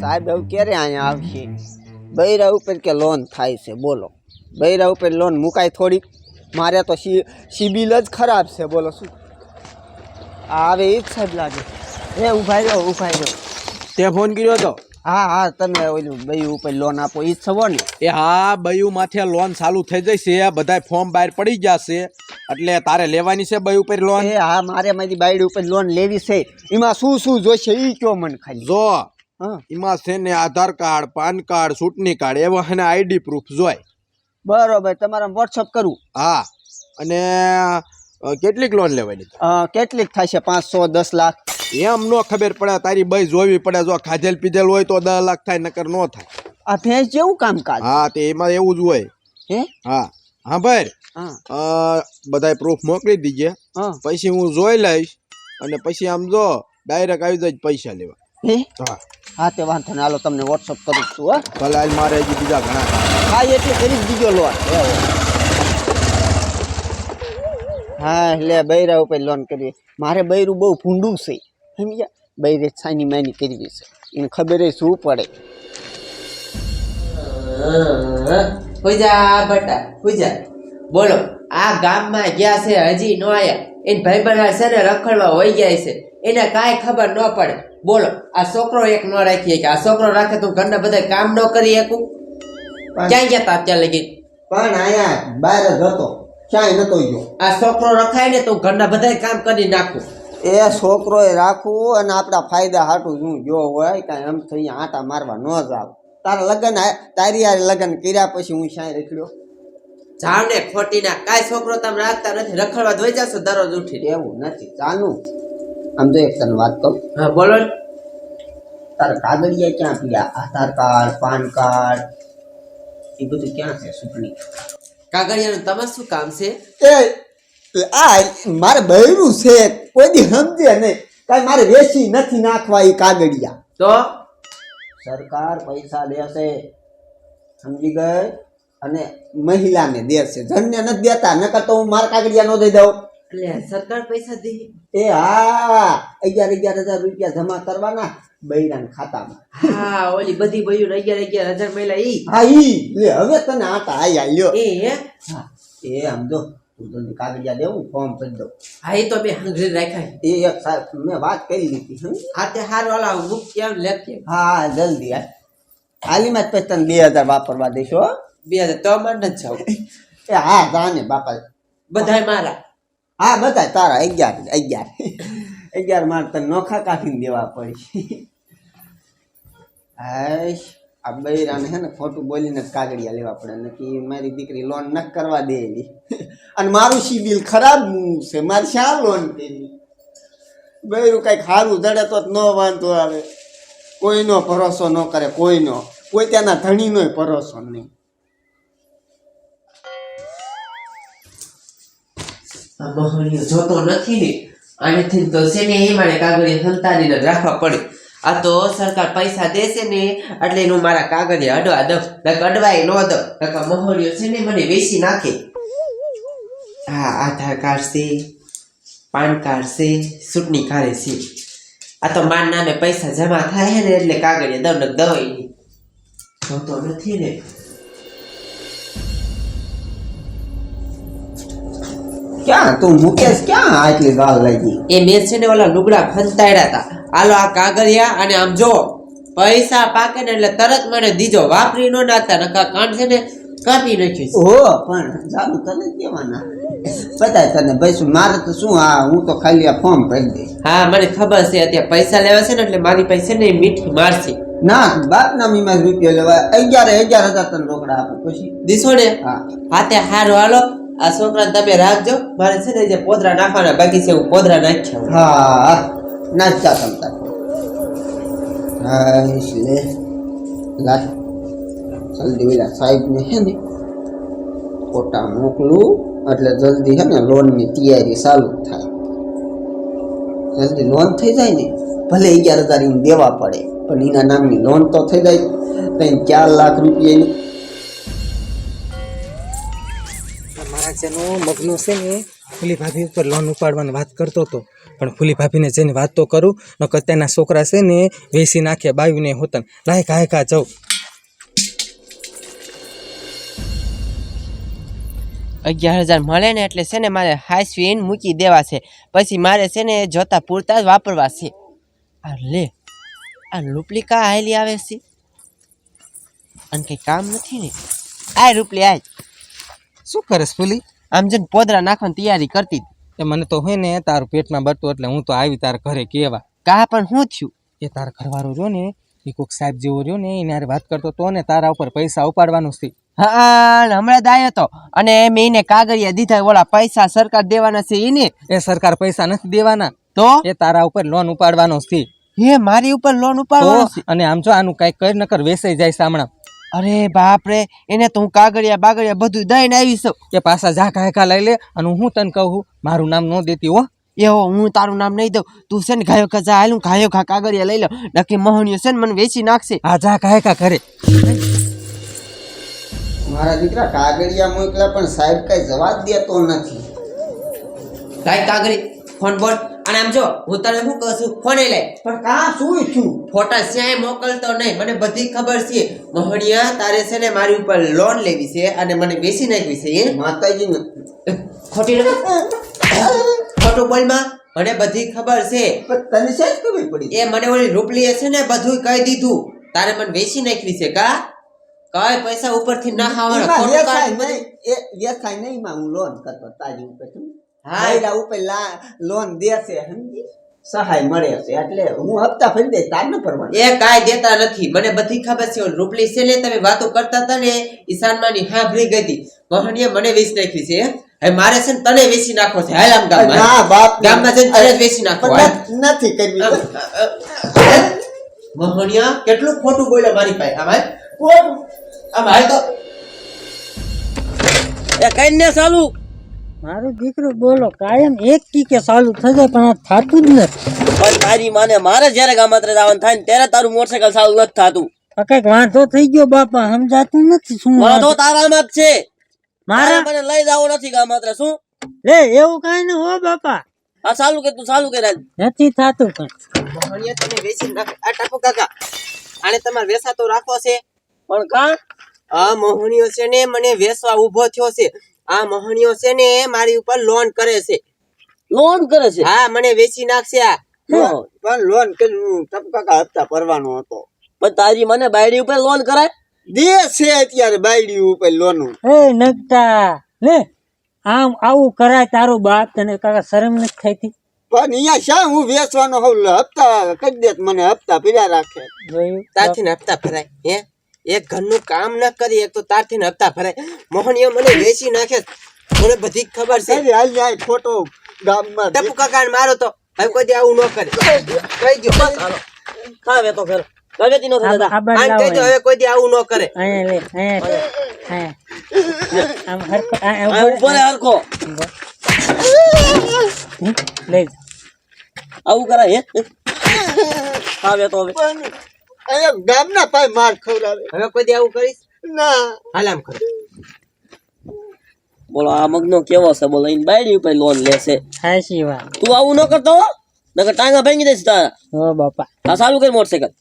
સાહેબ હવે ક્યારે અહીંયા આવશે? બૈરા ઉપર કે લોન થાય છે બોલો. બૈરા ઉપર લોન મુકાય થોડીક. મારે તો સી સિબિલ જ ખરાબ છે બોલો શું? આવે એ જ સાહેબ લાગે. એ ઊભા રહ્યો ઊભા રહ્યો તે ફોન કર્યો હતો? હા હા તમે ઓલું બયું ઉપર લોન આપો એ જ છો ને? એ હા બયું માથે લોન ચાલુ થઈ જશે બધા ફોર્મ બહાર પડી જશે. એટલે તારે લેવાની છે બયું ઉપર લોન એ હા મારે મારી બાયડી ઉપર લોન લેવી છે. એમાં શું શું જોઈશે એ કયો મને ખાલી. જો એમાં છે ને આધાર કાર્ડ પાન કાર્ડ ચૂંટણી કાર્ડ એવા એને આઈડી પ્રૂફ જોઈ બરોબર તમારે વોટ્સઅપ કરું? હા. અને કેટલીક લોન લેવાની કેટલીક થશે પાંચસો દસ લાખ? એમ નો ખબર પડે તારી બઈ જોવી પડે જો ખાધેલ પીધેલ હોય તો દસ લાખ થાય નકર નો થાય. આ ભેંસ જેવું કામકાજ? હા તે એમાં એવું જ હોય. હે? હા. હા ભાઈ. હા. બધાય પ્રૂફ મોકલી દીજે. પછી હું જોઈ લઈશ અને પછી આમ જો ડાયરેક્ટ આવી જાય પૈસા લેવા. હે. હા હા તે વાંધો ને હાલો તમને વોટ્સઅપ કરું છું હા. ભલે આજ મારે હજી બીજા ઘણા. હા એટલે કરી જ દીજો લોન હા એટલે બૈરા ઉપર લોન કરીએ મારે બૈરું બહુ ભૂંડું છે. સમજ્યા? બૈરે છાની માની કરવી છે. એને ખબર શું પડે. પૂજા બટા પૂજા. બોલો આ ગામમાં ગયા છે હજી નો આયા. એને ભાઈબંધ છે ને રખડવા હોઈ ગયા છે. એને કાંઈ ખબર ન પડે. બોલો આ છોકરો એક ન રાખીએ કે આ છોકરો રાખે તો ઘરના બધા કામ ન કરી શકું? ક્યાં ગયા તા અત્યારે લગી? પણ અહીંયા બહાર જ હતો. ક્યાંય નતો ગયો. આ છોકરો રખાય ને તો ઘરના બધા કામ કરી નાખું. એ છોકરોએ રાખવું અને આપણા ફાયદા હાટું શું જો હોય કાંઈ એમ થઈ આટા મારવા ન જાવ. તારા લગ્ન તારી યાર લગ્ન કર્યા પછી હું શાય રખડ્યો? જાવ ને ખોટી ના કાંઈ છોકરો તમે રાખતા નથી. રખડવા ધોઈ જશો દરરોજ ઉઠી એવું નથી. ચાલુ. આમ તો એક તને વાત કહું. હા બોલો. તારા કાગળિયા ક્યાં પીયા આધાર કાર્ડ પાન કાર્ડ એ બધું ક્યાં છે ચૂંટણી કાગળિયાનું તમે શું કામ છે? એ આ મારે બૈરું છે. કોઈ દી સમજે નહીં. કાંઈ મારે વેચી નથી નાખવા એ કાગળિયા. તો? સરકાર પૈસા દેશે સમજી ગઈ? અને મહિલાને દેશે. ધનને નથી દેતા નકર તો હું મારા કાગળિયા નો દઈ દઉં. એટલે સરકાર પૈસા દે. એ હા અગિયાર અગિયાર હજાર રૂપિયા જમા કરવાના બૈરાન ખાતામાં. હા ઓલી બધી બયું અગિયાર અગિયાર હજાર પહેલા ઈ. હા ઈ. લે હવે તને આટા આયા લ્યો. એ હે? હા એ સમજો હું તું જલ્દી કાગળિયા દેવું ફોર્મ ભરી દઉં. હા એ તો બે હંગરી રાખાય. એ એક સાહેબ મેં વાત કરી લીધી? આ તે હાર ઓલા બુક કેમ લેખીએ હા જલ્દી આ હાલીમાં જ પછી તને બે હજાર વાપરવા દઈશું હો. બે હજાર તો મને જ જાવ. એ હા જાને બાપા. બધાય મારા. હા બધા તારા અગિયાર અગિયાર. અગિયાર માર તને નોખા કાઢીને દેવા પડી. હાશ, આ બૈરાને હે ને ખોટું બોલીને જ કાગળિયા લેવા પડે નક્કી મારી દીકરી લોન ન કરવા દે એની અને મારું સિબિલ ખરાબ છે, મારે શા લોન તેની બૈરું કંઈક સારું જડે તો ન વાંધો આવે. કોઈનો ભરોસો ન કરે, કોઈનો. કોઈ ત્યાંના ધણીનો ભરોસો નહીં. આ મહોણીઓ જોતો નથી ને. આનેથી તો છે ને એ મારે કાગળિયા સંતાડીને જ રાખવા પડે. આ તો સરકાર પૈસા દેશે ને, એટલે એનું મારા કાગળિયા અડવા દઉં. નક અડવાય ન દઉં. નક મહોણીઓ છે ને મને વેચી નાખે. હા આધાર કાર્ડ છે, પાન કાર્ડ છે, ચૂંટણી કાર્ડ છે. આ તો માર નામે પૈસા જમા થાય ને, એટલે કાગળિયા દઉં ને દવાઈ જોતો નથી ને. ક્યાં? તું મુકેશ ક્યાં આટલી ગાળ લાગી? એ મેં છે ને ઓલા લુગડા ખંતાડ્યા હતા આલો આ કાગળિયા અને આમ જો પૈસા પાકે ને એટલે તરત મને દીજો વાપરી નો નાતા નકા કાન છે ને કાપી નાખીશ ઓ પણ ચાલુ તને દેવાના. બતાય તને ભાઈ મારે તો શું હા હું તો ખાલી આ ફોર્મ ભરી દઈશ. હા મને ખબર છે અત્યારે પૈસા લેવા છે ને એટલે મારી પાસે ને મીઠી મારશે. ના બાપ ના મીમાં રૂપિયા લેવા અગિયાર અગિયાર હજાર તને રોકડા આપે પછી. દીસો ને હા. હા તે હારું હાલો. આ છોકરાને તમે રાખજો. મારે છે ને જે પોદરા નાખવાના બાકી છે, હું પોદરા નાખ્યા હા નાચતા તમતા હા જલ્દી ઓલા સાહેબને ને ફોટા મોકલું. એટલે જલ્દી છે ને લોનની તૈયારી ચાલુ થાય. જલ્દી લોન થઈ જાય ને, ભલે અગિયાર હજાર દેવા પડે, પણ એના નામની લોન તો થઈ જાય. ત્રણ ચાર લાખ રૂપિયાની. મગનો છે ને ફૂલી ભાભી ઉપર લોન ઉપાડવાની વાત કરતો હતો. પણ ફૂલી ભાભીને જઈને વાત તો કરું નકર તેના છોકરા છે ને વેસી નાખે બાવીને હોતન. લાયક કાય કા જાઉં. અગિયાર હજાર મળે ને એટલે છે ને મારે હાઈસ્વીન મૂકી દેવા છે. પછી મારે છે ને જોતા પૂરતા જ વાપરવા છે. આ લે આ રૂપલી કા હાલી આવે છે. અને કંઈ કામ નથી ને? આ રૂપલી આજ શું કરસ ફૂલી? આમ જઈને પોદરા નાખવાની તૈયારી કરતી હતી. મને તો હોય ને તારું પેટમાં બરતું એટલે હું તો આવી તારા ઘરે કેવા. કા પણ શું થયું? એ તારા ઘરવાળો રહ્યો ને એ કોઈક સાહેબ જેવો રહ્યો ને એને વાત કરતો તો ને તારા ઉપર પૈસા ઉપાડવાનું છે. હા હમણાં જ આવ્યો તો. અને મેં એને કાગળિયા દીધા ઓલા પૈસા સરકાર દેવાના છે એને? એ સરકાર પૈસા નથી દેવાના. તો? એ તારા ઉપર લોન ઉપાડવાનો છે. હે મારી ઉપર લોન ઉપાડવાનો છે? અને આમ જો આનું કઈ કઈ નકર વેસાઈ જાય સામણા અરે બાપ રે એને તો હું કાગળિયા બાગળિયા બધું દઈને આવી છું. કે પાછા ઝાકા કાયકા લઈ લે અને હું તને કહું મારું નામ ન દેતી હો. એવો હું તારું નામ નહીં દઉં. તું છે ને ગાયો ખજા હાલું ઘાયો ખા કાગળિયા લઈ લો નક્કી મોહનીઓ છે ને મને વેચી નાખશે. આ જા કાયકા કરે. મારા દીકરા કાગળિયા મોકલા પણ સાહેબ કઈ જવાબ દેતો નથી. લાય કાગળી? ફોન બોલ. અને આમ જો હું તને શું કહું છું ફોને લઈ. પણ કા શું ઈચ્છું? ફોટા સ્યાય મોકલતો નહીં મને બધી ખબર છે. મહણિયા તારે છે ને મારી ઉપર લોન લેવી છે અને મને બેસી નાખવી છે માતાજી ખોટી ખોટું બોલમાં મને બધી ખબર છે. તને છે જ ખબર પડી? એ મને ઓલી રૂપલીએ છે ને બધું કહી દીધું. તારે મને વેચી નાખવી છે કા? કઈ પૈસા ઉપરથી ના ખાવાના. ખોટું એ વ્યસાય નહીં માં હું લોન કરતો તારી ઉપર. હા. ઉપર લોન દેશે સમજી? સહાય મળે છે એટલે હું હપ્તા ફરી દે તાર ન ભરવાનું. એ કાંઈ દેતા નથી. મને બધી ખબર છે રૂપલી છે ને તમે વાતો કરતા હતા ને ઈશાનમાની હા ભરી ગઈ હતી. મોહનીએ મને વેચી નાખી છે હવે મારે છે ને તને વેચી નાખો છે હાલ આમ ગામમાં. ના બાપ ગામમાં જઈને તને વેચી નાખો નથી કરવી મોહનિયા કેટલું ખોટું બોલ્યો મારી પાસે આમ હાલ. આમ હાલ તો. એ કઈ ને ચાલુ મારું દીકરું બોલો કાયમ એક ટીકે ચાલુ થઈ જાય પણ આ થતું જ નથી. પણ તારી માને મારે જ્યારે ગામત્રે જવાનું થાય ને ત્યારે તારું મોટરસાયકલ ચાલુ નથી થતું. કંઈક વાંધો થઈ ગયો બાપા સમજાતું નથી શું વાંધો? તારામાં જ છે. મારે? મને લઈ જવો નથી ગામત્રે શું? લે એવું કઈ ને હો બાપા. આ ચાલુ કે તું ચાલુ કે નથી થતું પણ. તમે વેચી નાખ. આ ટાપુ કાકા આને તમારે વેસાતો રાખવો છે? પણ કા? આ મોહણીયો છે ને મને વેસવા ઊભો થયો છે. આ મોહણીયો છે ને મારી ઉપર લોન કરે છે. લોન કરે છે? હા મને વેચી નાખશે આ. પણ લોન કર્યું ટપકા હપ્તા ભરવાનો હતો. પણ તારી મને બાયડી ઉપર લોન કરાય? દે છે અત્યારે બાયડી ઉપર લોન હે નકતા લે આમ આવું કરાય તારું બાપ તને કાકા શરમ નથી થતી? પણ અહીંયા શા હું વેચવાનો હોઉં? હપ્તા કરી દે મને હપ્તા પીડા રાખે. તાથી ને હપ્તા ભરાય હે? એક ઘરનું કામ ન કરી એક તો તારથી હપ્તા ભરાય મોહણીયો મને વેચી નાખે. મને બધી ખબર છે. આ ગામમાં ટપુ કાકા મારો તો હવે કોઈ દી આવું ન કરે. કહી દો ખાવે તો નો કહી દો હવે કોઈ દી આવું ન કરે. ઉપર હરખો લઈ આવું કરાય હે? ખાવે તો હવે. અહીંયા ગામના પાય માર ખવડાવે. હવે કોઈ દી આવું કરીશ? ના. હાલ આમ કર. બોલો આ મગનો કેવો છે? બોલો એની બાયડી ઉપર લોન લેશે. વાત. તું આવું ન કરતો હો નકર ટાંગા ભાંગી દઈશ તારા. હો બાપા. આ ચાલુ કરી મોટરસાયકલ.